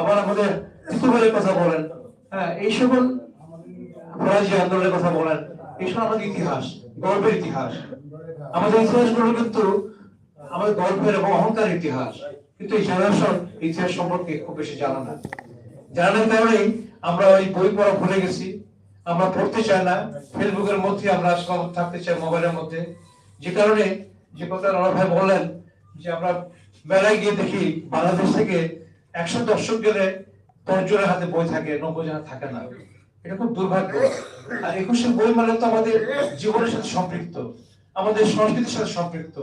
আবার আমাদের তিতুমিরের কথা বলেন। হ্যাঁ এই সকল ফরাজি আন্দোলনের কথা বলেন। এইসব আমাদের ইতিহাস গর্বের ইতিহাস। আমাদের ইতিহাসগুলো কিন্তু আমাদের গর্বের এবং অহংকার ইতিহাস। কিন্তু এই জেনারেশন ইতিহাস সম্পর্কে খুব বেশি জানা না। জানার কারণেই আমরা ওই বই পড়া ভুলে গেছি। আমরা পড়তে চাই না। ফেসবুকের মধ্যে আমরা সব থাকতে চাই, মোবাইলের মধ্যে। যে কারণে যে কথা রানা ভাই বললেন, যে আমরা মেলায় গিয়ে দেখি বাংলাদেশ থেকে একশো দর্শক গেলে দশ হাতে বই থাকে নব্বই জনের থাকে না। এটা খুব দুর্ভাগ্য। আর একুশের বই মানে তো আমাদের জীবনের সাথে সম্পৃক্ত। আমাদের সংস্কৃতির সাথে সম্পৃক্ত।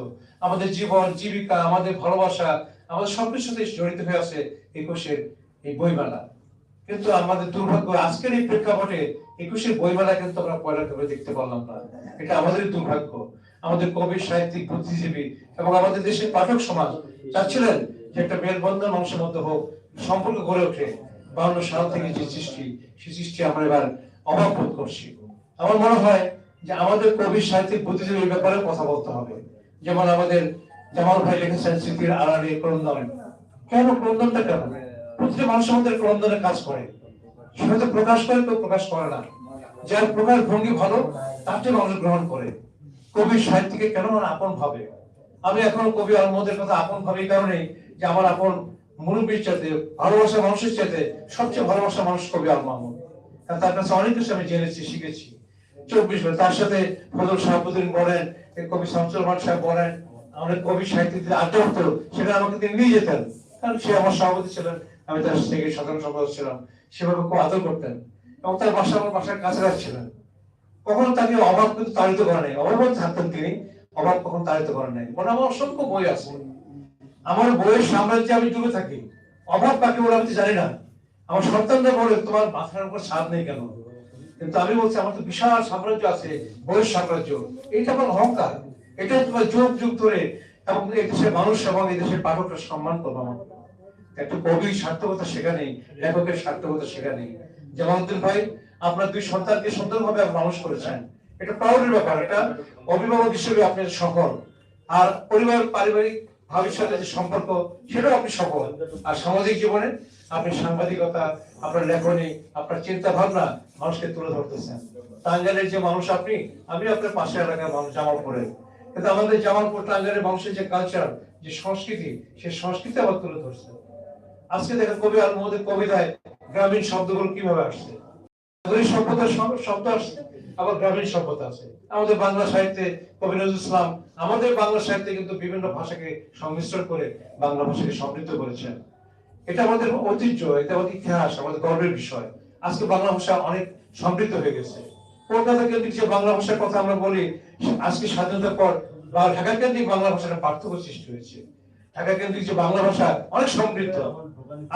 আমাদের জীবন, জীবিকা, আমাদের ভালোবাসা, আমাদের সবকিছুর সাথে জড়িত হয়ে আছে একুশের এই বইমেলা। কিন্তু আমাদের দুর্ভাগ্য, আজকের এই প্রেক্ষাপটে একুশের বইমেলা কিন্তু আমরা পয়লা করে দেখতে পারলাম না। এটা আমাদের দুর্ভাগ্য। আমাদের কবি, সাহিত্যিক, বুদ্ধিজীবী এবং আমাদের দেশের পাঠক সমাজ চাচ্ছিলেন একটা মেলবন্ধন মানুষের মধ্যে হোক, সম্পর্ক গড়ে ওঠে, বাউন্ন সাল থেকে যে সৃষ্টি সেই সৃষ্টি আমরা এবার অভাব বোধ করছি। আমার মনে হয় যে আমাদের কবি, সাহিত্যিক, বুদ্ধিজীবীর ব্যাপারে কথা বলতে হবে। যেমন আমাদের জামাল ভাই লিখেছেন স্মৃতির আড়ালে ক্রন্দন। কেন? ক্রন্দনটা কেন প্রতিটা মানুষের মধ্যে ক্রন্দনে কাজ করে। সে প্রকাশ করে, কেউ প্রকাশ করে না। যার প্রকাশ ভঙ্গি ভালো তাকে মানুষ গ্রহণ করে। কবি, সাহিত্যিকে কেন আপন ভাবে? আমি এখন কবি আলমদের কথা আপন ভাবে এই কারণে যে আমার আপন মুরব্বীর চাইতে, ভালোবাসা মানুষের চাইতে সবচেয়ে ভালোবাসা মানুষ কবি আল মাহমুদ। কারণ তার কাছে অনেক কিছু আমি জেনেছি, শিখেছি। চব্বিশ বছর তার সাথে ফজল সাহাবুদ্দিন বলেন কবি শামসুর রহমান সাহেব বলেন, আমাদের কবি সাহিত্যিকদের আড্ডা হতো সেখানে আমাকে তিনি নিয়ে যেতেন। কারণ সে আমার সভাপতি ছিলেন, আমি তার থেকে সাধারণ সম্পাদক ছিলাম। সেভাবে খুব আদর করতেন এবং তার বাসা আমার বাসার কাছাকাছি ছিলেন। কখনো তাকে অভাব কিন্তু তাড়িত করে নাই। অভাব থাকতেন তিনি অভাব কখনো তাড়িত করেন নাই। মনে আমার অসংখ্য বই আছে। আমার বইয়ের সাম্রাজ্যে আমি ডুবে থাকি। অভাব কাকে বলে আমি জানি না। আমার সন্তানরা বলে, তোমার মাথার উপর স্বাদ নেই কেন? কিন্তু আমি বলছি, আমার তো বিশাল সাম্রাজ্য আছে, বইয়ের সাম্রাজ্য। এটা আমার অহংকার। এটা তোমার যুগ যুগ ধরে এবং এই দেশের মানুষ এবং এই দেশের পাঠকরা সম্মান করব আমার একটা কবির সার্থকতা শেখা নেই, লেখকের সার্থকতা শেখা নেই। জামালউদ্দিন ভাই, আপনার দুই সন্তানকে সুন্দরভাবে মানুষ করেছেন। এটা প্রাউডের ব্যাপার, এটা অভিভাবক হিসেবে আপনি সফল আর পরিবার, পারিবারিক ভবিষ্যতে যে সম্পর্ক, সেটাও আপনি সফল। আর সামাজিক জীবনে আপনি সাংবাদিকতা, আপনার লেখনী, আপনার চিন্তা ভাবনা মানুষকে তুলে ধরতেছেন। টাঙ্গাইলের যে মানুষ আপনি, আমি আপনার পাশে এলাকার মানুষ, জামালপুরের। কিন্তু আমাদের জামালপুর, টাঙ্গাইলের মানুষের যে কালচার যে সংস্কৃতি, সেই সংস্কৃতি আবার তুলে ধরছে। আজকে দেখেন কবি আল মোহাম্মদের কবিতায় গ্রামীণ শব্দগুলো কীভাবে আসছে? সভ্যতার শব্দ আসছে। আবার গ্রামীণ সভ্যতা আছে। আমাদের বাংলা সাহিত্যে কবি নজরুল ইসলাম আমাদের বাংলা সাহিত্যে কিন্তু বিভিন্ন ভাষাকে সংমিশ্রণ করে বাংলা ভাষাকে সমৃদ্ধ করেছেন। এটা আমাদের ঐতিহ্য, এটা আমাদের ইতিহাস, আমাদের গর্বের বিষয়। আজকে বাংলা ভাষা অনেক সমৃদ্ধ হয়ে গেছে। কলকাতা কেন্দ্রিক যে বাংলা ভাষার কথা আমরা বলি, আজকে স্বাধীনতার পর বা ঢাকা কেন্দ্রিক বাংলা ভাষার পার্থক্য সৃষ্টি হয়েছে। ঢাকা কেন্দ্রিক যে বাংলা ভাষা অনেক সমৃদ্ধ।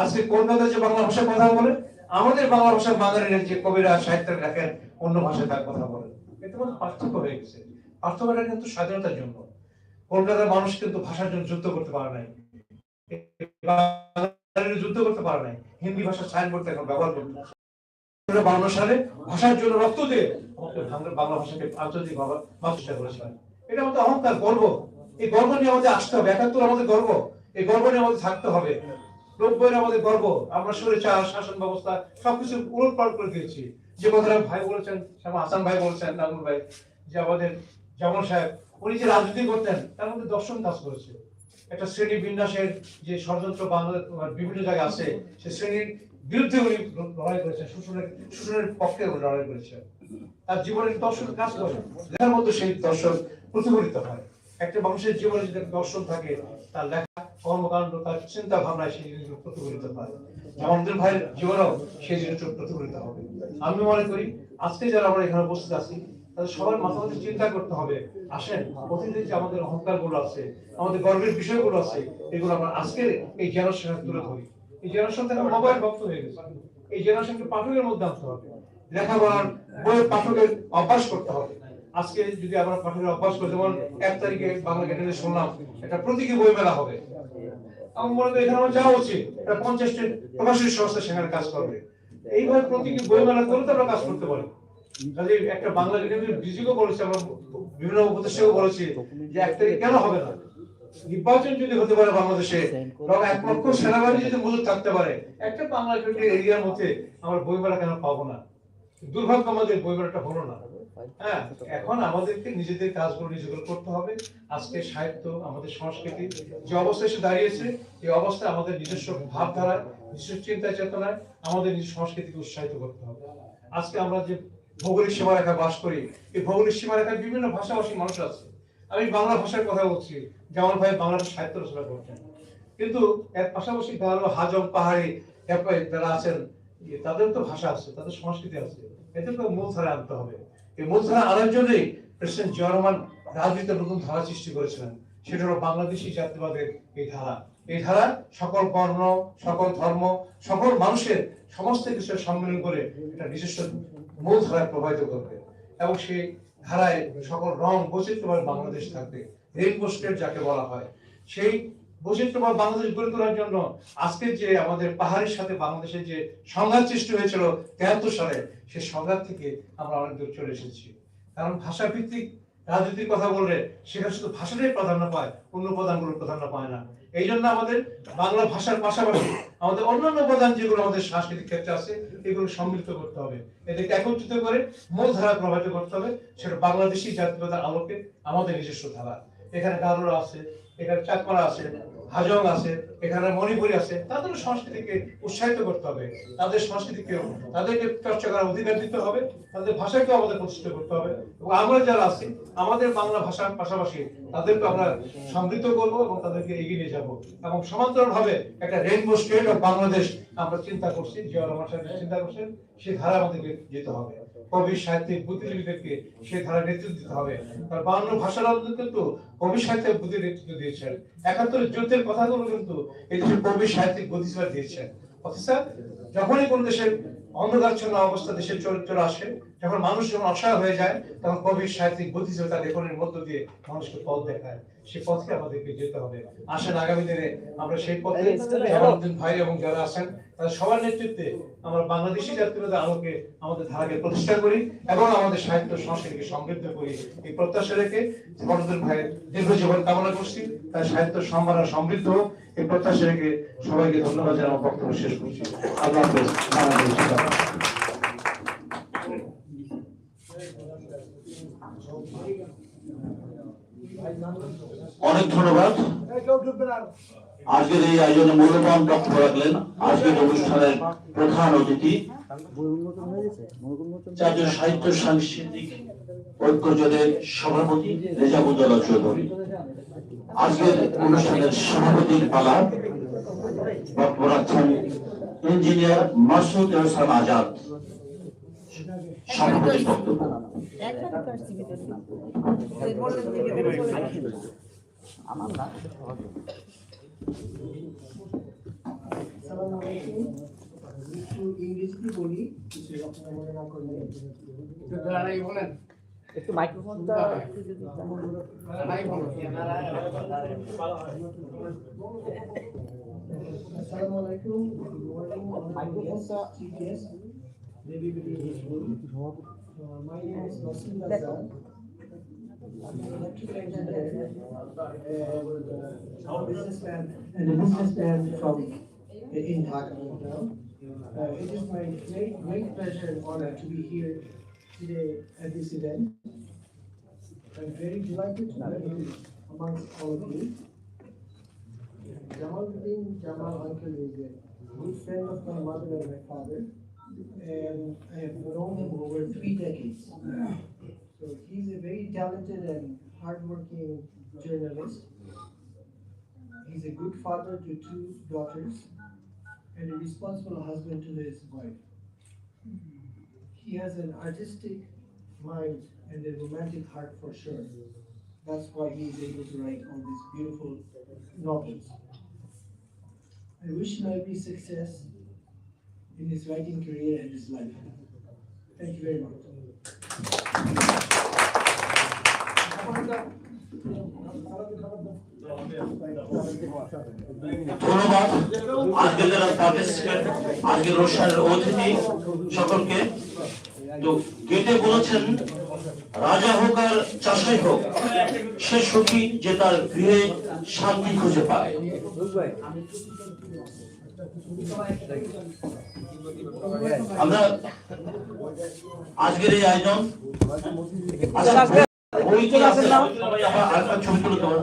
আজকে কলকাতায় যে বাংলা ভাষার কথা বলে আমাদের বাংলা ভাষার বাঙালিরা যে কবিরা সাহিত্যের লেখেন অন্য ভাষায় তার কথা বলেন। এতে মধ্যে পার্থক্য হয়ে গেছে। পার্থক্যটা কিন্তু স্বাধীনতার জন্য। কলকাতার মানুষ কিন্তু ভাষার জন্য যুদ্ধ করতে পারে নাই। যুদ্ধ করতে পারে নাই। হিন্দি ভাষার সাইনবোর্ড এখন ব্যবহার করতে বাংলা সালে ভাষার জন্য রক্ত দিয়ে বাংলা- বাংলা ভাষাকে আন্তর্জাতিক ভাবে প্রতিষ্ঠা করেছিলেন এটা আমাদের অহংকার, গর্ব। এই গর্ব নিয়ে আমাদের আসতে হবে। একাত্তর আমাদের গর্ব। এই গর্ব নিয়ে আমাদের থাকতে হবে। নব্বই আমাদের গর্ব। আমরা সরে চার শাসন ব্যবস্থা সবকিছু উলট করে দিয়েছি। যে কথাটা ভাই বলেছেন হাসান ভাই বলেছেন নাগুল ভাই, যে আমাদের জামাল সাহেব, উনি যে রাজনীতি করতেন, তার মধ্যে দর্শন কাজ করেছে। একটা শ্রেণি বিন্যাসের যে ষড়যন্ত্র বাংলা বিভিন্ন জায়গায় আছে, সে শ্রেণির বিরুদ্ধে উনি লড়াই করেছেন, শোষণের শোষণের পক্ষে উনি লড়াই করেছেন। তার জীবনের দর্শন কাজ করে লেখার মধ্যে সেই দর্শন প্রতিফলিত হয়। একটা মানুষের জীবনে যদি দর্শন থাকে, তার লেখা, কর্মকাণ্ড, তার চিন্তা ভাবনায় সেই জিনিসগুলো প্রতিফলিত হয়। আমাদের ভাইয়ের জীবনেও সেই জিনিসটা প্রতিফলিত হবে। আমি মনে করি, আজকে যারা আমরা এখানে উপস্থিত আছি, তাদের সবার মাথা চিন্তা করতে হবে, আসেন যে আমাদের অহংকারগুলো আছে, আমাদের গর্বের বিষয়গুলো আছে, এগুলো আমরা আজকের এই জেনারেশনে তুলে ধরি। এই জেনারেশন থেকে মোবাইল ভক্ত হয়ে গেছে। এই জেনারেশনকে পাঠকের মধ্যে আনতে হবে। লেখাপড়ার বইয়ের পাঠকের অভ্যাস করতে হবে। আজকে যদি আমরা পাঠকের অভ্যাস করি, যেমন এক তারিখে বাংলা একাডেমি শুনলাম একটা প্রতীকী বই মেলা হবে। আমার মনে করি এখানে যাওয়া উচিত। এটা পঞ্চাশটি সংস্থা সেখানে কাজ করবে। এইভাবে প্রতীকী বই মেলা করে তো আমরা কাজ করতে পারি। কাজে একটা বাংলা বলেছে, আমরা বিভিন্ন বলেছি যে এক তারিখ কেন হবে না? নির্বাচন যদি হতে পারে বাংলাদেশে এক লক্ষ সেনাবাহিনী যদি মজুদ থাকতে পারে, একটা বাংলাদেশের এরিয়ার মধ্যে আমরা বইমেলা কেন পাবো না? দুর্ভাগ্য আমাদের বইমেলাটা হলো না। হ্যাঁ এখন আমাদেরকে নিজেদের কাজগুলো নিজেগুলো করতে হবে। আজকে সাহিত্য আমাদের সংস্কৃতি যে অবস্থায় এসে দাঁড়িয়েছে এই অবস্থায় আমাদের নিজস্ব ভাবধারা নিজস্ব চিন্তা চেতনায় আমাদের নিজস্ব সংস্কৃতিকে উৎসাহিত করতে হবে। আজকে আমরা যে ভৌগোলিক সীমারেখায় বাস করি এই ভৌগোলিক সীমারেখায় বিভিন্ন ভাষাভাষী মানুষ আছে। আমি বাংলা ভাষার কথা বলছি যেমন ভাই বাংলাদেশ সাহিত্য রচনা করছেন। কিন্তু এর পাশাপাশি গারো হাজং পাহাড়ি যারা আছেন ইয়ে, তাদের তো ভাষা আছে তাদের সংস্কৃতি আছে। এদেরকে মূলধারা আনতে হবে। এই মূলধারা আনার জন্যই প্রেসিডেন্ট জিয়া রহমান রাজনীতিতে নতুন ধারা সৃষ্টি করেছিলেন। সেটা হলো বাংলাদেশি জাতীয়বাদের এই ধারা। এই ধারা সকল বর্ণ, সকল ধর্ম, সকল মানুষের সমস্ত কিছুর সম্মেলন করে এটা নিজস্ব মূল ধারায় প্রভাবিত করবে। এবং সেই ধারায় সকল রং, বৈচিত্র্যময় বাংলাদেশ থাকবে। রেইনবো স্টেট যাকে বলা হয়। সেই বৈচিত্র্যময় বাংলাদেশ গড়ে তোলার জন্য আজকে যে আমাদের পাহাড়ের সাথে বাংলাদেশের যে সংঘাত সৃষ্টি হয়েছিল তেহাত্তর সালে সেই সংঘাত থেকে আমরা অনেক দূর চলে এসেছি। কারণ ভাষা ভিত্তিক রাজনীতির কথা বললে সেখানে শুধু ভাষাটাই প্রাধান্য পায়, অন্য উপাদানগুলো প্রাধান্য পায় না। এই জন্য আমাদের বাংলা ভাষার পাশাপাশি আমাদের অন্যান্য উপাদান যেগুলো আমাদের সাংস্কৃতিক ক্ষেত্রে আছে, এগুলো সম্মিলিত করতে হবে। এদেরকে একত্রিত করে মূল ধারা প্রভাবিত করতে হবে, সেটা বাংলাদেশি জাতীয়তার আলোকে আমাদের নিজস্ব ধারা। এখানে গারোরা আছে, এখানে চাকমারা আছে, হাজং আছে, এখানে মণিপুরি আছে, তাদের সংস্কৃতিকে উৎসাহিত করতে হবে, তাদের সংস্কৃতিকে তাদেরকে চর্চা করার অধিকার দিতে হবে, তাদের ভাষাকে আমাদের প্রতিষ্ঠিত করতে হবে। এবং আমরা যারা আছি, আমাদের বাংলা ভাষার পাশাপাশি তাদেরকে আমরা সমৃদ্ধ করব এবং তাদেরকে এগিয়ে নিয়ে যাব। এবং সমান্তরাল ভাবে একটা রেইনবো স্টেট অফ বাংলাদেশ আমরা চিন্তা করছি জিয়া রহমান সাহেব চিন্তা করছেন, সেই ধারা আমাদেরকে যেতে হবে। কবি সাহিত্যিক বুদ্ধিজীবীদেরকে সেই ধারা নেতৃত্ব দিতে হবে। কারণ বাংলা ভাষার কিন্তু কবি সাহিত্যিক বুদ্ধি নেতৃত্ব দিয়েছেন। একাত্তরের যুদ্ধের কথাগুলো কিন্তু এই দেশের কবি সাহিত্যিক বুদ্ধিজীবীরা দিয়েছেন। অথচ যখনই কোন দেশের অন্ধকারচ্ছন্ন অবস্থা দেশের চরিত্র আসে যখন মানুষ যখন অসহায় হয়ে যায় তখন কবি সাহিত্যিক বুদ্ধিজীবী তার লেখনের মধ্য দিয়ে মানুষকে পথ দেখায়। সেই পথকে আমাদেরকে যেতে হবে। আসেন আগামী দিনে আমরা সেই পথে ভাই এবং যারা আছেন সবার নেতৃত্বে আমরা বাংলাদেশি জাতীয়তার আলোকে আমাদের ধারাকে প্রতিষ্ঠা করি এবং আমাদের সাহিত্য সংস্কৃতিকে সমৃদ্ধ করি। এই প্রত্যাশা রেখে জামালউদ্দিন ভাইয়ের দীর্ঘ জীবন কামনা করছি। তার সাহিত্য সম্মান সমৃদ্ধ এই প্রত্যাশা রেখে সবাইকে ধন্যবাদ আমার বক্তব্য শেষ করছি। আল্লাহ। অনেক ধন্যবাদ। আজকের এই আয়োজনে মূল্যবান বক্তব্য রাখলেন আজকের অনুষ্ঠানের প্রধান অতিথি জাতীয় সাহিত্য সাংস্কৃতিক ঐক্য জোটের সভাপতি রেজাবুদ্দৌলা চৌধুরী। আজকের অনুষ্ঠানের সভাপতির পালা বক্তব্য রাখছেন ইঞ্জিনিয়ার মাসুদ এহসান আজাদ। সভাপতির বক্তব্য। আমার একটু মাইক্রোফোনটা আসসালামু আলাইকুম a businessman and a businessman from in now. Uh, it is my great, great pleasure and honor to be here today at this event. I'm very delighted to be amongst all of you. Jamaluddin Jamal uncle is a good friend of my mother and my father, and I have known him over three decades. So he's a very talented and hardworking journalist. He's a good father to two daughters and a responsible husband to his wife. He has an artistic mind and a romantic heart for sure. That's why he is able to write all these beautiful novels. I wish him every success in his writing career and his life. Thank you very much. ধন্যবাদ যারা participant অতিথি সকলকে, তো গেটে বলেছেন, রাজা হোক আর চাষাই হোক, সে সুখী যে তার গৃহে শান্তি খুঁজে পায়। আমরা আজকের এই আয়োজন ছবি তুলে দেবো।